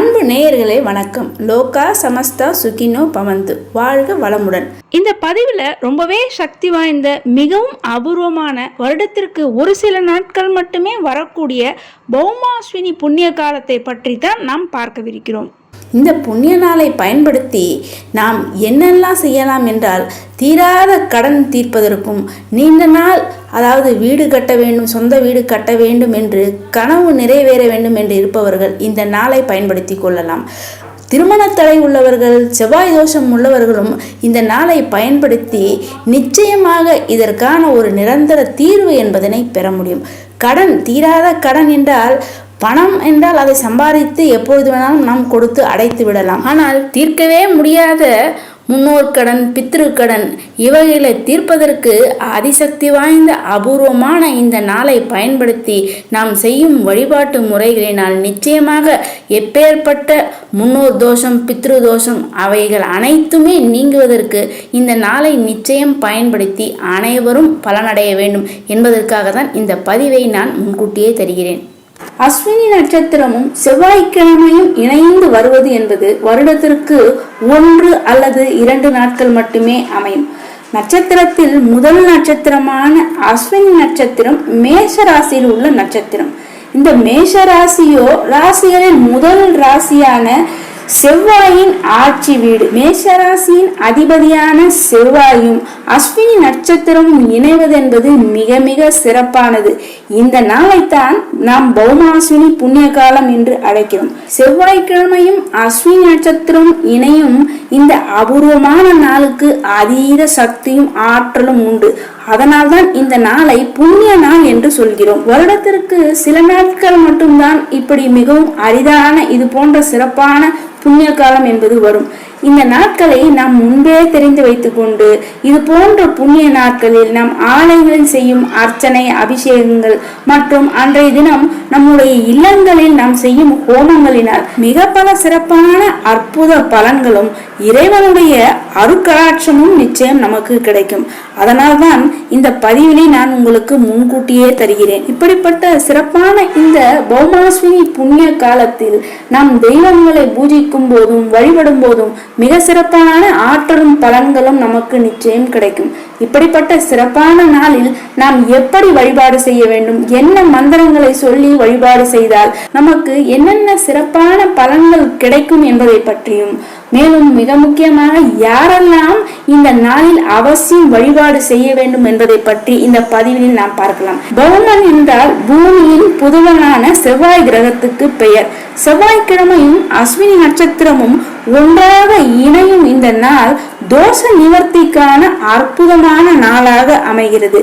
அன்பு நேயர்களே வணக்கம். லோகா சமஸ்தா சுகினோ பவந்து. வாழ்க வளமுடன். இந்த பதிவில் ரொம்பவே சக்தி வாய்ந்த மிகவும் அபூர்வமான வருடத்திற்கு ஒரு சில நாட்கள் மட்டுமே வரக்கூடிய பௌமாஸ்வினி புண்ணிய காலத்தை பற்றி தான் நாம் பார்க்கவிருக்கிறோம். இந்த புண்ணிய நாளை பயன்படுத்தி நாம் என்னெல்லாம் செய்யலாம் என்றால் தீராத கடன் தீர்ப்பதற்கும் நீண்ட நாள் அதாவது வீடு கட்ட வேண்டும் சொந்த வீடு கட்ட வேண்டும் என்று கனவு நிறைவேற வேண்டும் என்று இருப்பவர்கள் இந்த நாளை பயன்படுத்தி கொள்ளலாம். திருமணத்தடை உள்ளவர்கள் செவ்வாய் தோஷம் உள்ளவர்களும் இந்த நாளை பயன்படுத்தி நிச்சயமாக இதற்கான ஒரு நிரந்தர தீர்வு என்பதனை பெற முடியும். கடன் தீராத கடன் என்றால் பணம் என்றால் அதை சம்பாதித்து எப்பொழுது வேணாலும் நாம் கொடுத்து அடைத்து விடலாம். ஆனால் தீர்க்கவே முடியாத முன்னோர் கடன் பித்ரு கடன் இவைகளை தீர்ப்பதற்கு அதிசக்தி வாய்ந்த அபூர்வமான இந்த நாளை பயன்படுத்தி நாம் செய்யும் வழிபாட்டு முறைகளினால் நிச்சயமாக எப்பேற்பட்ட முன்னோர் தோஷம் பித்ரு தோஷம் அவைகள் அனைத்துமே நீங்குவதற்கு இந்த நாளை நிச்சயம் பயன்படுத்தி அனைவரும் பலனடைய வேண்டும் என்பதற்காக தான் இந்த பதிவை நான் முன்கூட்டியே தருகிறேன். அஸ்வினி நட்சத்திரமும் செவ்வாய்க்கிழமையும் இணைந்து வருவது என்பது வருடத்திற்கு ஒன்று அல்லது இரண்டு நாட்கள் மட்டுமே அமையும். நட்சத்திரத்தில் முதல் நட்சத்திரமான அஸ்வினி நட்சத்திரம் மேஷ ராசியில் உள்ள நட்சத்திரம். இந்த மேஷ ராசியோ ராசிகளில் முதல் ராசியான செவ்வாயின் ஆட்சி வீடு. மேஷராசியின் அதிபதியான செவ்வாயும் அஸ்வினி நட்சத்திரமும் இணைவது என்பது மிக மிக சிறப்பானது. இந்த நாளைத்தான் நாம் பௌமாஸ்வினி புண்ணிய காலம் என்று அழைக்கிறோம். செவ்வாய்க்கிழமையும் அஸ்வினி நட்சத்திரம் இணையும் இந்த அபூர்வமான நாளுக்கு அதீத சக்தியும் ஆற்றலும் உண்டு. அதனால்தான் இந்த நாளை புண்ணிய நாள் என்று சொல்கிறோம். வருடத்திற்கு சில நாட்கள் மட்டும்தான் இப்படி மிகவும் அரிதான இது போன்ற சிறப்பான புண்ணிய காலம் என்பது வரும். இந்த நாட்களை நாம் முன்பே தெரிந்து வைத்துக்கொண்டு இது போன்ற புண்ணிய நாட்களில் நாம் ஆலயங்களில் செய்யும் அர்ச்சனை அபிஷேகங்கள் மற்றும் அன்றைய தினம் நம்முடைய இல்லங்களில் நாம் செய்யும் ஹோமங்களினால் மிக பல சிறப்பான அற்புத பலன்களும் இறைவனுடைய அருக்கராட்சமும் நிச்சயம் நமக்கு கிடைக்கும். அதனால்தான் இந்த பதிவினை நான் உங்களுக்கு முன்கூட்டியே தருகிறேன். இப்படிப்பட்ட சிறப்பான இந்த பௌமாஸ்வினி புண்ணிய காலத்தில் நாம் தெய்வங்களை பூஜிக்கும் போதும் வழிபடும் போதும் மிக சிறப்பான ஆற்றலும் பலன்களும் நமக்கு நிச்சயம் கிடைக்கும். இப்படிப்பட்ட சிறப்பான நாளில் நாம் எப்படி வழிபாடு செய்ய வேண்டும்? என்ன மந்திரங்களை சொல்லி வழிபாடு செய்தால் நமக்கு என்னென்ன சிறப்பான பலன்கள் கிடைக்கும் என்பதை பற்றியும் மேலும் மிக முக்கியமாக யாரெல்லாம் இந்த நாளில் அவசியம் வழிபாடு செய்ய வேண்டும் என்பதை பற்றி இந்த பதிவில் நாம் பார்க்கலாம். பௌமன் என்றால் பூமியின் புதுவனான செவ்வாய் கிரகத்துக்கு பெயர். செவ்வாய்க்கிழமையும் அஸ்வினி நட்சத்திரமும் ஒன்றாக இணையும் இந்த நாள் தோஷ நிவர்த்திக்கான அற்புதமான நாளாக அமைகிறது.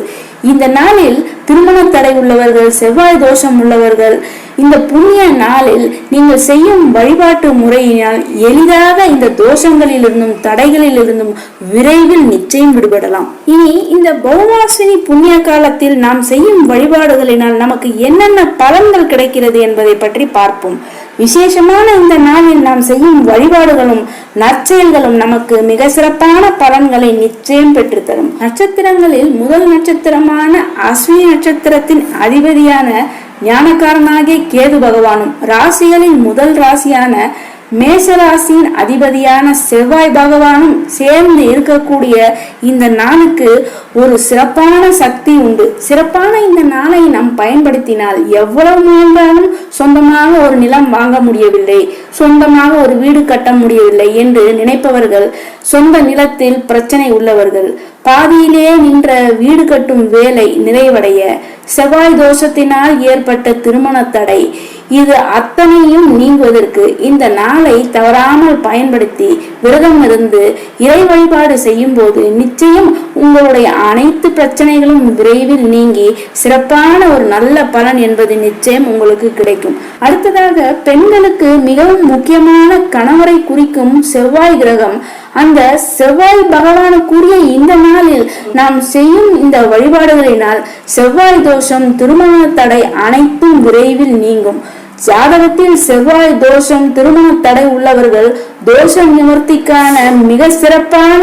இந்த நாளில் திருமண தடை உள்ளவர்கள் செவ்வாய் தோஷம் உள்ளவர்கள் இந்த புண்ணிய நாளில் நீங்கள் செய்யும் வழிபாட்டு முறையினால் எளிதாக இந்த தோஷங்களிலிருந்தும் தடைகளிலிருந்தும் விரைவில் நிச்சயம் விடுபடலாம். இனி இந்த பௌமாசினி புண்ணிய காலத்தில் நாம் செய்யும் வழிபாடுகளினால் நமக்கு என்னென்ன பலன்கள் கிடைக்கிறது என்பதை பற்றி பார்ப்போம். விசேஷமான இந்த நாளில் நாம் செய்யும் வழிபாடுகளும் நற்செயல்களும் நமக்கு மிக சிறப்பான பலன்களை நிச்சயம் பெற்றுத்தரும். நட்சத்திரங்களில் முதல் நட்சத்திரமான அஸ்வினி நட்சத்திரத்தின் அதிபதியான ஞானக்காரனாகிய கேது பகவானும் ராசிகளின் முதல் ராசியான மேஷராசியின் அதிபதியான செவ்வாய் பகவானும் சேர்ந்து இருக்கக்கூடிய இந்த நாளுக்கு ஒரு சிறப்பான சக்தி உண்டு. சிறப்பான இந்த நாளை நாம் பயன்படுத்தினால் எவ்வளவு முயன்றாலும் சொந்தமாக ஒரு நிலம் வாங்க முடியவில்லை சொந்தமாக ஒரு வீடு கட்ட முடியவில்லை என்று நினைப்பவர்கள் சொந்த நிலத்தில் பிரச்சனை உள்ளவர்கள் பாதியிலே நின்ற வீடு கட்டும் வேலை நிறைவடைய செவ்வாய் தோஷத்தினால் ஏற்பட்ட திருமண தடை இது அத்தனையும் நீங்குவதற்கு இந்த நாளை தவறாமல் பயன்படுத்தி விரதம் இருந்து இறை வழிபாடு செய்யும் போது நிச்சயம் உங்களுடைய அனைத்து பிரச்சனைகளும் விரைவில் நீங்கி சிறப்பான ஒரு நல்ல பலன் என்பது நிச்சயம் உங்களுக்கு கிடைக்கும். அடுத்ததாக பெண்களுக்கு மிகவும் முக்கியமான கணவரை குறிக்கும் செவ்வாய் கிரகம். அந்த செவ்வாய் பகவானுக்குரிய இந்த நாளில் நாம் செய்யும் இந்த வழிபாடுகளினால் செவ்வாய் தோஷம் திருமண தடை அனைத்தும் விரைவில் நீங்கும். ஜாதகத்தில் செவ்வாய் தோஷம் திருமண தடை உள்ளவர்கள் தோஷ நிவர்த்திக்கான மிக சிறப்பான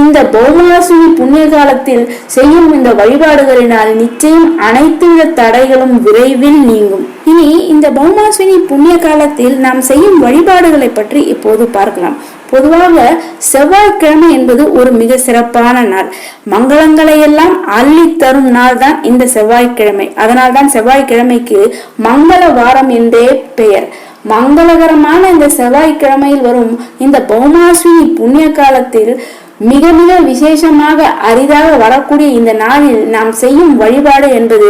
இந்த பௌமாசுமி புண்ணிய காலத்தில் செய்யும் இந்த வழிபாடுகளினால் நிச்சயம் அனைத்து வித தடைகளும் விரைவில் நீங்கும். இனி இந்த பௌமாசுனி புண்ணிய காலத்தில் நாம் செய்யும் வழிபாடுகளை பற்றி இப்போது பார்க்கலாம். பொதுவாக செவ்வாய்க்கிழமை என்பது ஒரு மிக சிறப்பான நாள். மங்களங்களை எல்லாம் அள்ளி தரும் நாள் தான் இந்த செவ்வாய்க்கிழமை. அதனால் தான் செவ்வாய்க்கிழமைக்கு மங்கள வாரம் என்றே பெயர். மங்களகரமான இந்த செவ்வாய்க்கிழமையில் வரும் இந்த பௌமாஸ்வினி புண்ணிய காலத்தில் மிக மிக விசேஷமாக அரிதாக வரக்கூடிய இந்த நாளில் நாம் செய்யும் வழிபாடு என்பது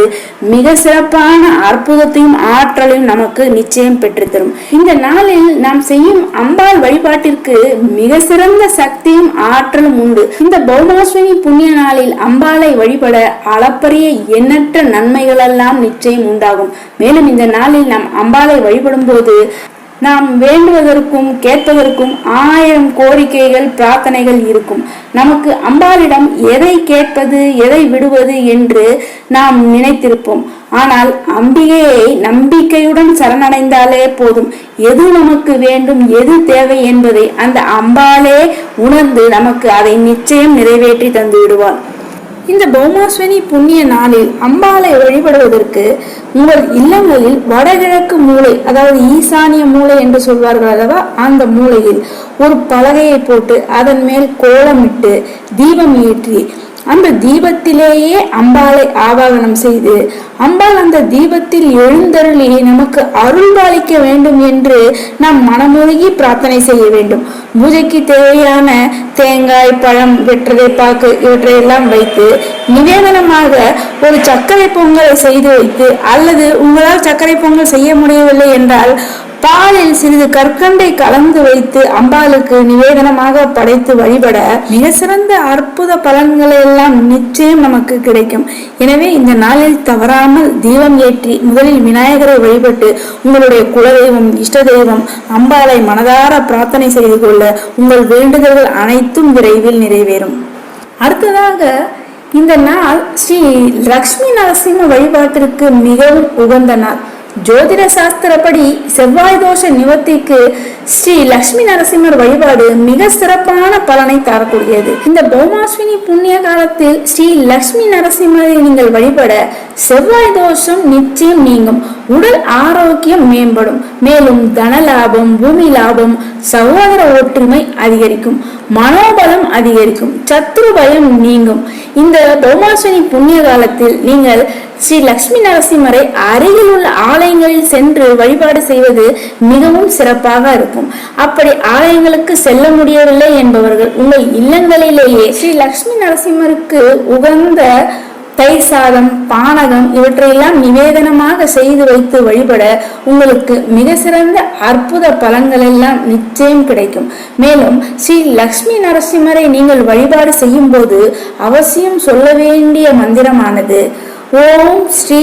மிக சிறப்பான அற்புதத்தையும் ஆற்றலையும் நமக்கு நிச்சயம் பெற்றுத்தரும். இந்த நாளில் நாம் செய்யும் அம்பாள் வழிபாட்டிற்கு மிக சிறந்த சக்தியும் ஆற்றலும் உண்டு. இந்த பௌமாஸ்வினி புண்ணிய நாளில் அம்பாளை வழிபட அளப்பரிய எண்ணற்ற நன்மைகளெல்லாம் நிச்சயம் உண்டாகும். மேலும் இந்த நாளில் நாம் அம்பாளை வழிபடும் போது நாம் வேண்டுவதற்கும் கேட்பதற்கும் ஆயிரம் கோரிக்கைகள் பிரார்த்தனைகள் இருக்கும். நமக்கு அம்பாளிடம் எதை கேட்பது எதை விடுவது என்று நாம் நினைத்திருப்போம். ஆனால் அம்பிகையை நம்பிக்கையுடன் சரணடைந்தாலே போதும். எது நமக்கு வேண்டும் எது தேவை என்பதை அந்த அம்பாளே உணர்ந்து நமக்கு அதை நிச்சயம் நிறைவேற்றி தந்து விடுவார் இந்த பௌமாஸ்வனி புண்ணிய நாளில் அம்பாளை வழிபடுவதற்கு உங்கள் இல்லங்களில் வடகிழக்கு மூலை அதாவது ஈசானிய மூலை என்று சொல்வார்கள் அல்லவா அந்த மூலையில் ஒரு பலகையை போட்டு அதன் மேல் கோலமிட்டு தீபம் ஏற்றி அந்த தீபத்திலேயே அம்பாளை ஆவாகனம் செய்து அம்பாள் அந்த தீபத்தில் எழுந்தருளி நமக்கு அருள்பாலிக்க வேண்டும் என்று நாம் மனமுருகி பிரார்த்தனை செய்ய வேண்டும். பூஜைக்கு தேவையான தேங்காய் பழம் வெற்றதை பாக்கு இவற்றையெல்லாம் வைத்து நிவேதனமாக ஒரு சர்க்கரை பொங்கலை செய்து வைத்து அல்லது உங்களால் சர்க்கரை பொங்கல் செய்ய முடியவில்லை என்றால் பாலில் சிறிது கற்கண்டை கலந்து வைத்து அம்பாளுக்கு நிவேதனமாக படைத்து வழிபட மிக சிறந்த அற்புத பலன்களை எல்லாம் நிச்சயம் நமக்கு கிடைக்கும். எனவே இந்த நாளில் தவறாமல் தீபம் ஏற்றி முதலில் விநாயகரை வழிபட்டு உங்களுடைய குலதெய்வம் இஷ்ட தெய்வம் அம்பாளை மனதார பிரார்த்தனை செய்து கொள்ள உங்கள் வேண்டுதல்கள் அனைத்தும் விரைவில் நிறைவேறும். அடுத்ததாக இந்த நாள் ஸ்ரீ லக்ஷ்மி நரசிம்ம வழிபாட்டிற்கு மிகவும் உகந்த நாள். ஜோதிட சாஸ்திரப்படி செவ்வாய் தோஷ நிவர்த்திக்கு ஸ்ரீ லக்ஷ்மி நரசிம்மர் வழிபாடு மிக சிறப்பான பலனை தரக்கூடியது. இந்த பௌமாஸ்வினி புண்ணிய காலத்தில் ஸ்ரீ லக்ஷ்மி நரசிம்மரை நீங்கள் வழிபட செவ்வாய் தோஷம் நிச்சயம் நீங்கும். உடல் ஆரோக்கியம் மேம்படும். மேலும் தன லாபம் பூமி லாபம் சகோதர ஒற்றுமை அதிகரிக்கும். மனோபலம் அதிகரிக்கும். சத்ரு பயம் நீங்கும். இந்த பௌமாஸ்வினி புண்ணிய காலத்தில் நீங்கள் ஸ்ரீ லக்ஷ்மி நரசிம்மரை அருகில் உள்ள ஆலயங்களில் சென்று வழிபாடு செய்வது மிகவும் சிறப்பாக இருக்கும். அப்படி ஆலயங்களுக்கு செல்ல முடியவில்லை என்பவர்கள் உங்கள் இல்லங்களிலேயே ஸ்ரீ லக்ஷ்மி நரசிம்மருக்கு உகந்த தயிர் சாதம் பானகம் இவற்றையெல்லாம் நிவேதனமாக செய்து வைத்து வழிபட உங்களுக்கு மிக சிறந்த அற்புத பலன்கள் எல்லாம் நிச்சயம் கிடைக்கும். மேலும் ஸ்ரீ லக்ஷ்மி நரசிம்மரை நீங்கள் வழிபாடு செய்யும் போது அவசியம் சொல்ல வேண்டிய மந்திரமானது ஓம் ஸ்ரீ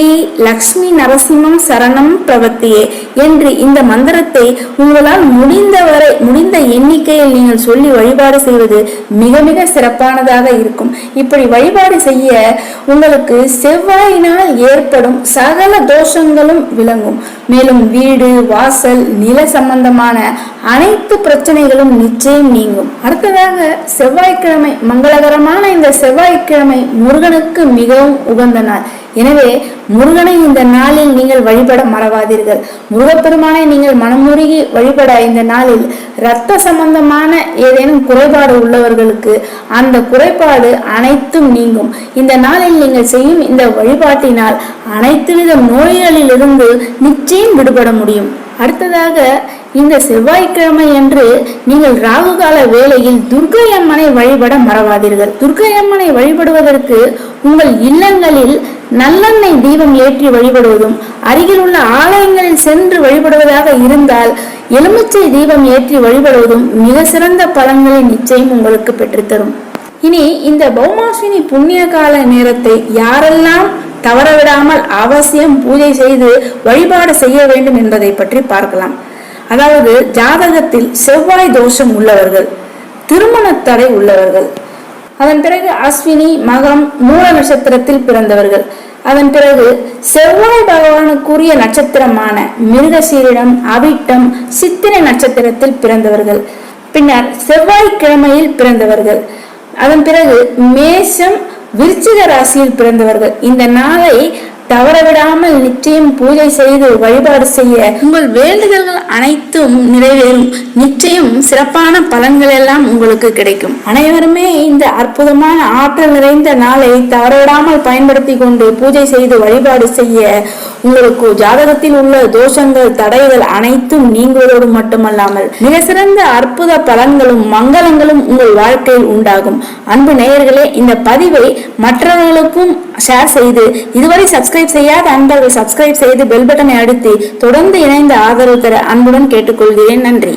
லக்ஷ்மி நரசிம்மம் சரணம் பிரவர்த்தியே என்று இந்த மந்திரத்தை உங்களால் முடிந்தவரை முடிந்த எண்ணிக்கையில் நீங்கள் சொல்லி வழிபாடு செய்வது மிக மிக சிறப்பானதாக இருக்கும். இப்படி வழிபாடு செய்ய உங்களுக்கு செவ்வாயினால் ஏற்படும் சகல தோஷங்களும் விளங்கும். மேலும் வீடு வாசல் நில சம்பந்தமான அனைத்து பிரச்சனைகளும் நிச்சயம் நீங்கும். அடுத்ததாக செவ்வாய்க்கிழமை மங்களகரமான இந்த செவ்வாய்க்கிழமை முருகனுக்கு மிகவும் உகந்த நாள். எனவே முருகனை இந்த நாளில் நீங்கள் வழிபட மறவாதீர்கள். முருகப்பெருமானை நீங்கள் மனமுருகி வழிபட இந்த நாளில் இரத்த சம்பந்தமான ஏதேனும் குறைபாடு உள்ளவர்களுக்கு அந்த குறைபாடு அனைத்தும் நீங்கும். இந்த நாளில் நீங்கள் செய்யும் இந்த வழிபாட்டினால் அனைத்து வித நோய்களிலிருந்து நிச்சயம் விடுபட முடியும். அடுத்ததாக இந்த செவ்வாய்க்கிழமை என்று நீங்கள் ராகுகால வேளையில் துர்க்கை அம்மனை வழிபட மறவாதீர்கள். துர்க்கை அம்மனை வழிபடுவதற்கு உங்கள் இல்லங்களில் நல்லெண்ணெய் தீபம் ஏற்றி வழிபடுவதும் அருகில் உள்ள ஆலயங்களில் சென்று வழிபடுவதாக இருந்தால் எலுமிச்சை தீபம் ஏற்றி வழிபடுவதும் மிக சிறந்த பலன்களை நிச்சயம் உங்களுக்கு பெற்றுத்தரும். இனி இந்த பௌமாசினி புண்ணிய கால நேரத்தை யாரெல்லாம் தவறவிடாமல் அவசியம் பூஜை செய்து வழிபாடு செய்ய வேண்டும் என்பதை பற்றி பார்க்கலாம். அதாவது ஜாதகத்தில் செவ்வாய் தோஷம் உள்ளவர்கள் திருமண தடை உள்ளவர்கள் அதன் பிறகு அஸ்வினி மகம் மூல நட்சத்திரத்தில் பிறந்தவர்கள் அதன் பிறகு செவ்வாய் பகவானுக்குரிய நட்சத்திரமான மிருகசீரிடம் அவிட்டம் சித்திரை நட்சத்திரத்தில் பிறந்தவர்கள் பின்னர் செவ்வாய்க்கிழமையில் பிறந்தவர்கள் அதன் பிறகு மேஷம் விருச்சிக ராசியில் பிறந்தவர்கள். இந்த நாளை தவறவிடாமல் நிச்சயம் பூஜை செய்து வழிபாடு செய்ய உங்கள் வேண்டுதல்கள் அனைத்தும் நிறைவேறும். நிச்சயம் சிறப்பான பலன்கள் எல்லாம் உங்களுக்கு கிடைக்கும். அனைவருமே இந்த அற்புதமான ஆற்றல் நிறைந்த நாளை தவறவிடாமல் பயன்படுத்தி கொண்டு பூஜை செய்து வழிபாடு செய்ய உங்களுக்கு ஜாதகத்தில் உள்ள தோஷங்கள் தடைகள் அனைத்தும் நீங்குவதோடு மட்டுமல்லாமல் மிக சிறந்த அற்புத பலன்களும் மங்களங்களும் உங்கள் வாழ்க்கையில் உண்டாகும். அன்பு நேயர்களே இந்த பதிவை மற்றவர்களுக்கும் ஷேர் செய்து இதுவரை சப்ஸ்கிரைப் செய்யாத அன்பர்கள் சப்ஸ்கிரைப் செய்து பெல் பட்டனை அழுத்தி தொடர்ந்து இணைந்த ஆதரவு தர அன்புடன் கேட்டுக்கொள்கிறேன். நன்றி.